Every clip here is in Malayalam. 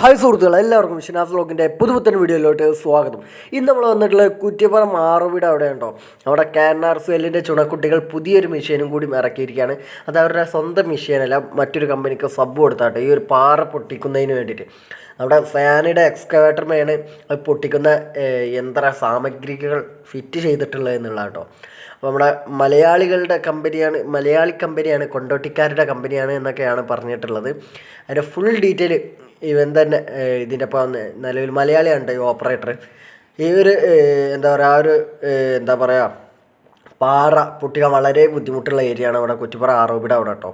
ഹായ് സുഹൃത്തുക്കൾ എല്ലാവർക്കും ഷിനാസ് വ്ലോഗിന്റെ പുതുപുത്തൻ വീഡിയോയിലോട്ട് സ്വാഗതം. ഇന്ന് നമ്മൾ വന്നിട്ടുള്ള കുറ്റിപ്പുറം ആറുവീട് അവിടെ ഉണ്ടോ അവിടെ കാനാർ സെല്ലിന്റെ ചുണക്കുട്ടികൾ പുതിയൊരു മെഷീനും കൂടി ഇറക്കിയിരിക്കുകയാണ്. അത് അവരുടെ സ്വന്തം മെഷീനല്ല മറ്റൊരു കമ്പനിക്ക് സബ് കൊടുത്താട്ടെ ഈ ഒരു പാറ പൊട്ടിക്കുന്നതിന് വേണ്ടിയിട്ട്. അവിടെ ഫാനിയുടെ എക്സ്കവേറ്ററിനെയാണ് അത് പൊട്ടിക്കുന്ന യന്ത്ര സാമഗ്രികൾ ഫിറ്റ് ചെയ്തിട്ടുള്ളത് എന്നുള്ള കേട്ടോ അപ്പോൾ നമ്മുടെ മലയാളികളുടെ കമ്പനിയാണ് മലയാളി കമ്പനിയാണ് കൊണ്ടോട്ടിക്കാരുടെ കമ്പനിയാണ് എന്നൊക്കെയാണ് പറഞ്ഞിട്ടുള്ളത്. അതിന്റെ ഫുൾ ഡീറ്റെയിൽ ഇവൻ തന്നെ ഇതിന്റെ ഇപ്പം നിലവിൽ മലയാളിയാണ് ഈ ഓപ്പറേറ്റർ ഈ ഒരു എന്താ പറയുക ആ ഒരു എന്താ പറയുക പാറ പൊട്ടിക്കാൻ വളരെ ബുദ്ധിമുട്ടുള്ള ഏരിയയാണ് അവിടെ കുറ്റിപ്പാറ ആറോബിയുടെ അവിടെ കേട്ടോ.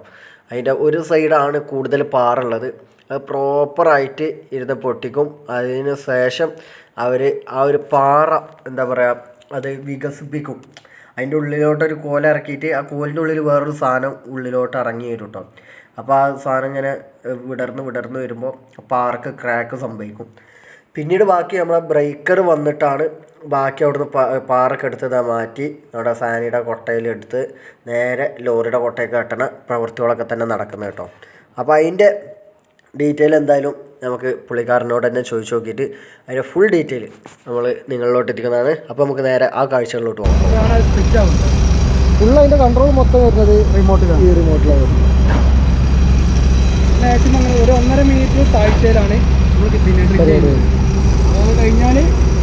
അതിന്റെ ഒരു സൈഡാണ് കൂടുതൽ പാറ ഉള്ളത്. അത് പ്രോപ്പറായിട്ട് ഇരുന്ന് പൊട്ടിക്കും. അതിന് ശേഷം അവർ ആ ഒരു പാറ എന്താ പറയുക അത് വികസിപ്പിക്കും. അതിന്റെ ഉള്ളിലോട്ടൊരു കോല ഇറക്കിയിട്ട് ആ കോലിന്റെ ഉള്ളിൽ വേറൊരു സാധനം ഉള്ളിലോട്ട് ഇറങ്ങി വരും കേട്ടോ. അപ്പോൾ ആ സാധനം ഇങ്ങനെ വിടർന്ന് വിടർന്ന് വരുമ്പോൾ പാർക്ക് ക്രാക്ക് സംഭവിക്കും. പിന്നീട് ബാക്കി നമ്മളെ ബ്രേക്കർ വന്നിട്ടാണ് ബാക്കി അവിടുന്ന് പാ പാറൊക്കെ എടുത്ത് ഇതാ മാറ്റി നമ്മുടെ ഫാനിയുടെ കൊട്ടയിലെടുത്ത് നേരെ ലോറിയുടെ കൊട്ടയൊക്കെ കെട്ടണ പ്രവൃത്തികളൊക്കെ തന്നെ നടക്കുന്നത് കേട്ടോ. അപ്പോൾ അതിന്റെ ഡീറ്റെയിൽ എന്തായാലും നമുക്ക് പുള്ളിക്കാരനോട് തന്നെ ചോദിച്ചു നോക്കിയിട്ട് അതിന്റെ ഫുൾ ഡീറ്റെയിൽ നമ്മൾ നിങ്ങളിലോട്ട് എത്തിക്കുന്നതാണ്. അപ്പോൾ നമുക്ക് നേരെ ആ കാഴ്ചകളിലോട്ട് പോകാം. ഫുൾ അതിന്റെ കൺട്രോൾ മൊത്തം വരുന്നത് റിമോട്ടിലാണ് ഈ റിമോട്ടിലാണ് മാക്സിമം അങ്ങനെ ഒരു ഒന്നര മിനിറ്റ് താഴ്ചയിലാണ് നമ്മൾ കിട്ടുന്നത് അത് കഴിഞ്ഞാൽ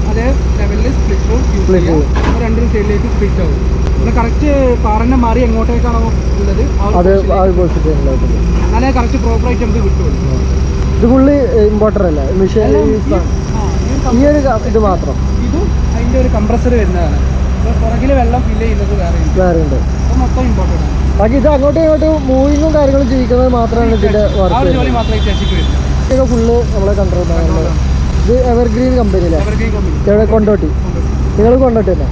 അതേ ലെവലിൽ സ്പ്ലിറ്റ് യൂസ് Split ചെയ്യാം. രണ്ടും സൈഡിലേക്ക് സ്പ്ലിറ്റ് ആവും. നമ്മൾ കറക്റ്റ് പാറന്നെ മാറി എങ്ങോട്ടേക്കാണോ ഉള്ളത് എന്നാലേ കറക്റ്റ് പ്രോപ്പറായിട്ട് നമുക്ക് കിട്ടുള്ളൂ. ഇത് ഫുള്ള് ഇമ്പോർട്ടർ അല്ല? മെഷീൻ ഈ- ഒരു ഇത് മാത്രം. ഇതും അതിന്റെ ഒരു കംപ്രസർ വരുന്നതാണ്. പുറകിൽ വെള്ളം ഫില്ല് ചെയ്യുന്നത് വേറെ വേറെ ഉണ്ട്. അത് മൊത്തം ഇമ്പോർട്ടന്റ് ആണ്. ബാക്കി ഇത് അങ്ങോട്ടും ഇങ്ങോട്ടും മൂവിങ്ങും കാര്യങ്ങളും ചെയ്യിക്കുന്നത് മാത്രമാണ് ഇതിന്റെ വർക്ക് ഫുള്ള് നമ്മളെ കൺട്രോൾ ഇത് എവർഗ്രീൻ കമ്പനി അല്ലേ കൊണ്ടോട്ടി. നിങ്ങൾ കൊണ്ടോട്ടി തന്നെ?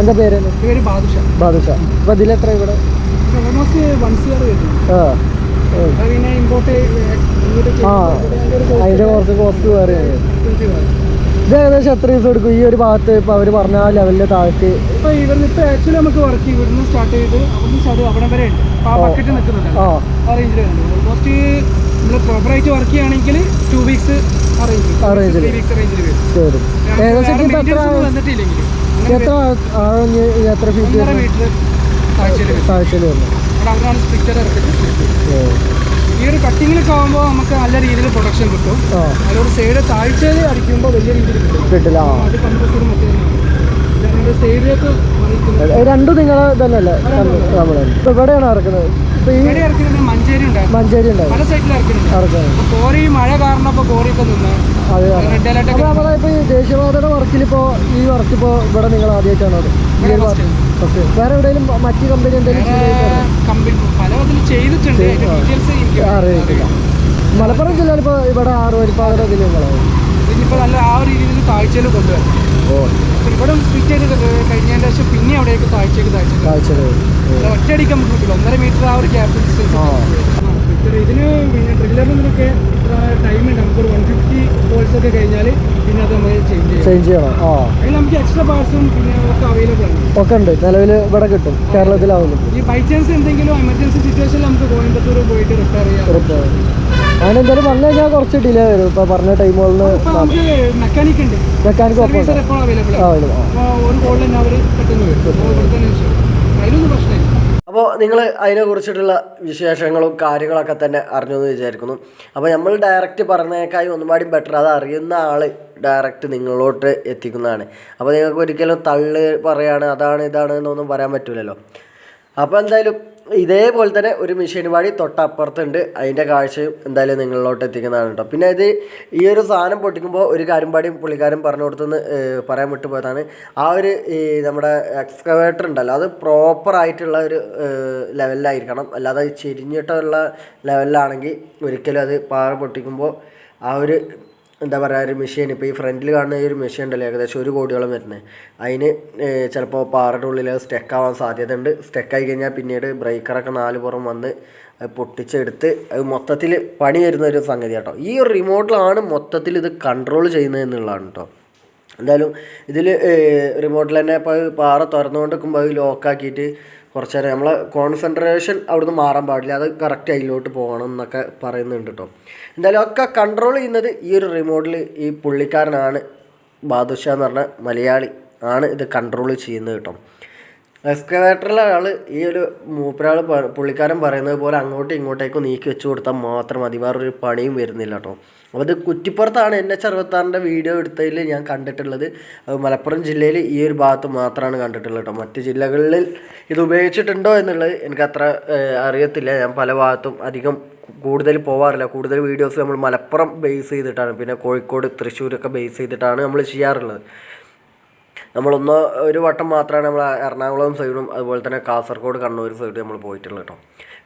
എന്താ പേര്? ബാദുഷ. അപ്പൊ എത്ര ഇവിടെ? ആ അതിന്റെ കുറച്ച് കോസ്റ്റ് വേറെ ഇത് ഏകദേശം എത്ര ദിവസം എടുക്കും? ഈ ഒരു ഭാഗത്ത് ഇപ്പൊ അവർ പറഞ്ഞ ആ ലെവലിന്റെ താഴ്ത്തി ഇപ്പൊ ഇവിടുന്ന് ഇപ്പൊ ആക്ച്വലി നമുക്ക് വർക്ക് ഇവിടുന്ന് സ്റ്റാർട്ട് ചെയ്ത് അവിടുന്ന് സ്റ്റാർട്ട് അവിടെ വരെ ഉണ്ട്. ആ ബക്കറ്റ് നിൽക്കുന്നുണ്ട്. ആ. ആ റേഞ്ചിൽ ഓൾമോസ്റ്റ് നമ്മൾ പ്രോപ്പറായിട്ട് വർക്ക് ചെയ്യുകയാണെങ്കിൽ ടു വീക്സ് ആ റേഞ്ചിൽ ഏകദേശം എത്ര എത്ര ഫീറ്റ് താഴ്ചയിൽ വരുന്നു അവിടെ അവരാണ് സ്ട്രിക്ചർ ഈ ഒരു കട്ടിങ്ങിലൊക്കെ ആകുമ്പോൾ നമുക്ക് നല്ല രീതിയിൽ പ്രൊഡക്ഷൻ കിട്ടും. അതിലൊരു സൈഡ് താഴ്ചയിൽ അടിക്കുമ്പോൾ വലിയ രീതിയിൽ കിട്ടും. കിട്ടില്ല അത് സൈഡിലേക്ക് രണ്ടും നിങ്ങളെ തന്നെയല്ലേ? എവിടെയാണ് ഇറക്കുന്നത്? മഞ്ചേരി മഞ്ചേരി ഇറക്കുന്നത് കോറി മഴ കാരണം കോറി ഇപ്പൊ നിന്ന് ദേശീയപാതയുടെ വർക്കിലിപ്പോ ഈ വർക്ക് ഇപ്പോ ഇവിടെ നിങ്ങൾ ആദ്യമായിട്ടാണോ അത്? ഓക്കെ വേറെ എവിടെയെങ്കിലും മറ്റു കമ്പനി എന്തെങ്കിലും ചെയ്തിട്ടുണ്ട്? അറിയില്ല മലപ്പുറം ജില്ലയിൽ ഇപ്പോൾ ഇവിടെ ആറ് ഇതിൽ നിങ്ങളാവും ഇനിയിപ്പോ നല്ല ആ ഒരു രീതിയിൽ താഴ്ചയിൽ കൊണ്ടുവരണം. ഓ. അപ്പൊ ഇവിടെ സ്പിറ്റ് ചെയ്ത് കഴിഞ്ഞതിന്റെ ശേഷം പിന്നെ അവിടേക്ക് ഒറ്റയടിക്കാൻ പറ്റില്ല ഒന്നര മീറ്റർ ആ ഒരു ഗ്യാപ്പ് ആ ഇതിന് പിന്നെ ട്രില്ലറിനൊക്കെ ടൈം ഉണ്ട്. നമുക്ക് വൺ ഫിഫ്റ്റി കോഴ്സ് ഒക്കെ കഴിഞ്ഞാൽ പിന്നെ അത് നമ്മൾ ചേഞ്ച് ചേഞ്ച് ചെയ്യണം. ആ. അതിൽ നമുക്ക് എക്സ്ട്രാ പാർട്സും പിന്നെ ഒക്കെ അവൈലബിൾ ആണ്. ഒക്കെ ഉണ്ട്. നിലവിൽ ഇവിടെ കിട്ടും. കേരളത്തിലാവുന്നു ഈ ബൈ ചാൻസ് എന്തെങ്കിലും എമർജൻസി സിറ്റുവേഷനിൽ നമുക്ക് കോയമ്പത്തൂർ പോയിട്ട് റിപ്പയർ ചെയ്യാം. അതിനെന്തായാലും പറഞ്ഞു കഴിഞ്ഞാൽ കുറച്ച് ഡിലേ വരും. ഇപ്പൊ പറഞ്ഞ ടൈമുകളിൽ മെക്കാനിക് ഉണ്ട്. മെക്കാനിക് അവൈലബിൾ അവൈലബിൾ ഒരു കോളിൽ തന്നെ അവർ പെട്ടെന്ന് വരും. അതിലൊന്നും പ്രശ്നമില്ല. അപ്പോൾ നിങ്ങൾ അതിനെക്കുറിച്ചിട്ടുള്ള വിശേഷങ്ങളും കാര്യങ്ങളൊക്കെ തന്നെ അറിഞ്ഞു എന്ന് വിചാരിക്കുന്നു. അപ്പോൾ നമ്മൾ ഡയറക്റ്റ് പറഞ്ഞേക്കായി ഒന്നുപാടി ബെറ്റർ അത് അറിയുന്ന ആൾ ഡയറക്റ്റ് നിങ്ങളോട്ട് എത്തിക്കുന്നതാണ്. അപ്പോൾ നിങ്ങൾക്ക് ഒരിക്കലും തള്ള് പറയാണ് അതാണ് ഇതാണ് എന്നൊന്നും പറയാൻ പറ്റില്ലല്ലോ അപ്പോൾ എന്തായാലും ഇതേപോലെ തന്നെ ഒരു മെഷീൻ പാടി തൊട്ടപ്പുറത്തുണ്ട്. അതിന്റെ കാഴ്ച എന്തായാലും നിങ്ങളിലോട്ട് എത്തിക്കുന്നതാണ് കേട്ടോ. പിന്നെ ഇത് ഈ ഒരു സാധനം പൊട്ടിക്കുമ്പോൾ ഒരു കാര്യം പാടി പുള്ളിക്കാരൻ പറഞ്ഞു കൊടുത്തെന്ന് പറയാൻ വിട്ടുപോയതാണ്. ആ ഒരു ഈ നമ്മുടെ എക്സ്കവേറ്റർ ഉണ്ടല്ലോ അത് പ്രോപ്പറായിട്ടുള്ള ഒരു ലെവലിലായിരിക്കണം അല്ലാതെ ചെരിഞ്ഞിട്ടുള്ള ലെവലിലാണെങ്കിൽ ഒരിക്കലും അത് പാറ പൊട്ടിക്കുമ്പോൾ ആ ഒരു എന്താ പറയുക ഒരു മെഷീൻ ഇപ്പോൾ ഈ ഫ്രണ്ടിൽ കാണുന്ന ഈ ഒരു മെഷീൻ ഉണ്ടല്ലോ ഏകദേശം ഒരു കോടിയോളം വരുന്നത് അതിന് ചിലപ്പോൾ പാറയുടെ ഉള്ളിൽ സ്റ്റക്ക് ആവാൻ സാധ്യതയുണ്ട് സ്റ്റക്കായി കഴിഞ്ഞാൽ പിന്നീട് ബ്രേക്കറൊക്കെ നാല് പുറം വന്ന് അത് പൊട്ടിച്ചെടുത്ത് അത് മൊത്തത്തിൽ പണി വരുന്ന ഒരു സംഗതി കേട്ടോ ഈ ഒരു റിമോട്ടിലാണ് മൊത്തത്തിൽ ഇത് കൺട്രോൾ ചെയ്യുന്നത് എന്നുള്ളതാണ് കേട്ടോ എന്തായാലും ഇതിൽ റിമോട്ടിൽ തന്നെ ഇപ്പോൾ പാറ തുറന്നുകൊണ്ട് നിൽക്കുമ്പോൾ അത് ലോക്കാക്കിയിട്ട് കുറച്ച് നേരം നമ്മളെ കോൺസെൻട്രേഷൻ അവിടുന്ന് മാറാൻ പാടില്ല. അത് കറക്റ്റ് അതിലോട്ട് പോകണം എന്നൊക്കെ പറയുന്നുണ്ട് കേട്ടോ എന്തായാലും ഒക്കെ കൺട്രോൾ ചെയ്യുന്നത് ഈ ഒരു റിമോട്ടിൽ ഈ പുള്ളിക്കാരനാണ്. ബാദുഷ എന്ന് പറഞ്ഞ മലയാളി ആണ് ഇത് കൺട്രോൾ ചെയ്യുന്നത് കേട്ടോ എക്സ്കവേറ്ററിലെ ആൾ ഈ ഒരു മൂപ്പരാൾ പുള്ളിക്കാരൻ പറയുന്നത് പോലെ അങ്ങോട്ടും ഇങ്ങോട്ടേക്കും നീക്കി വെച്ച് കൊടുത്താൽ മാത്രം മതി. വേറൊരു പണിയും വരുന്നില്ല കേട്ടോ അപ്പോൾ ഇത് കുറ്റിപ്പുറത്താണ് എൻ എച്ച് അറുപത്താറിന്റെ വീഡിയോ എടുത്തതിൽ ഞാൻ കണ്ടിട്ടുള്ളത്. അത് മലപ്പുറം ജില്ലയിൽ ഈ ഒരു ഭാഗത്ത് മാത്രമാണ് കണ്ടിട്ടുള്ളത് കേട്ടോ മറ്റ് ജില്ലകളിൽ ഇത് ഉപയോഗിച്ചിട്ടുണ്ടോ എന്നുള്ളത് എനിക്ക് അത്ര അറിയത്തില്ല. ഞാൻ പല ഭാഗത്തും അധികം കൂടുതൽ പോവാറില്ല. കൂടുതൽ വീഡിയോസ് നമ്മൾ മലപ്പുറം ബേസ് ചെയ്തിട്ടാണ്. പിന്നെ കോഴിക്കോട് തൃശ്ശൂരൊക്കെ ബേസ് ചെയ്തിട്ടാണ് നമ്മൾ ചെയ്യാറുള്ളത്. നമ്മളൊന്ന് ഒരു വട്ടം മാത്രമാണ് നമ്മൾ എറണാകുളം സൈഡും അതുപോലെ തന്നെ കാസർഗോഡ് കണ്ണൂർ സൈഡും നമ്മൾ പോയിട്ടുള്ളത് കേട്ടോ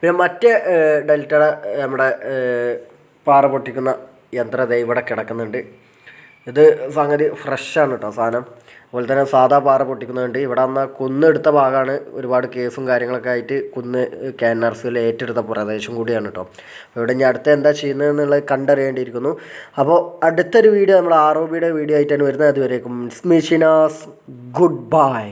പിന്നെ മറ്റേ ഡെൽറ്റയുടെ നമ്മുടെ പാറ പൊട്ടിക്കുന്ന യന്ത്രം ദേ ഇവിടെ കിടക്കുന്നുണ്ട്. ഇത് സംഗതി ഫ്രഷാണ് കേട്ടോ സാധനം. അതുപോലെ തന്നെ സാധാ പാറ പൊട്ടിക്കുന്നുണ്ട് ഇവിടെ അന്ന് കുന്നെടുത്ത ഭാഗമാണ് ഒരുപാട് കേസും കാര്യങ്ങളൊക്കെ ആയിട്ട് കുന്ന് കെ എൻ ആർ സിയിൽ ഏറ്റെടുത്ത പ്രദേശം കൂടിയാണ് കേട്ടോ ഇവിടെ ഞാൻ അടുത്ത എന്താ ചെയ്യുന്നത് എന്നുള്ളത് കണ്ടറിയേണ്ടിയിരിക്കുന്നു. അപ്പോൾ അടുത്തൊരു വീഡിയോ നമ്മൾ ആർ ഒ ബിയുടെ വീഡിയോ ആയിട്ടാണ് വരുന്നത്. അതുവരേക്കും മിഷീനാസ് ഗുഡ് ബൈ.